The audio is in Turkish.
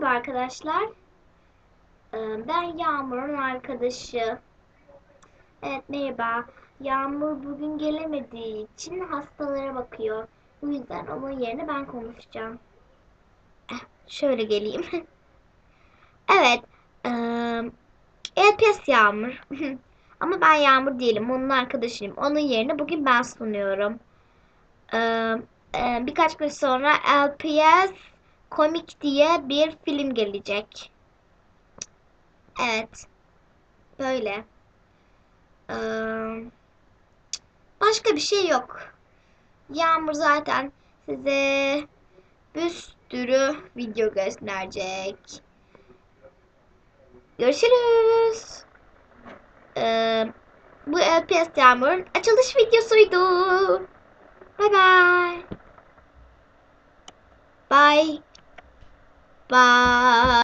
merhaba arkadaşlar. Ee, ben Yağmur'un arkadaşı. Evet merhaba. Yağmur bugün gelemediği için hastalara bakıyor. Bu yüzden onun yerine ben konuşacağım. Eh, şöyle geleyim. evet. Ee, LPS Yağmur. Ama ben Yağmur değilim. Onun arkadaşıyım. Onun yerine bugün ben sunuyorum. Ee, e, birkaç gün sonra LPS Komik diye bir film gelecek. Evet. Böyle. Ee, başka bir şey yok. Yağmur zaten size bir sürü video gösterecek. Görüşürüz. Ee, bu LPS Yağmur'un açılış videosuydu. Bye bye. Bye. Bye.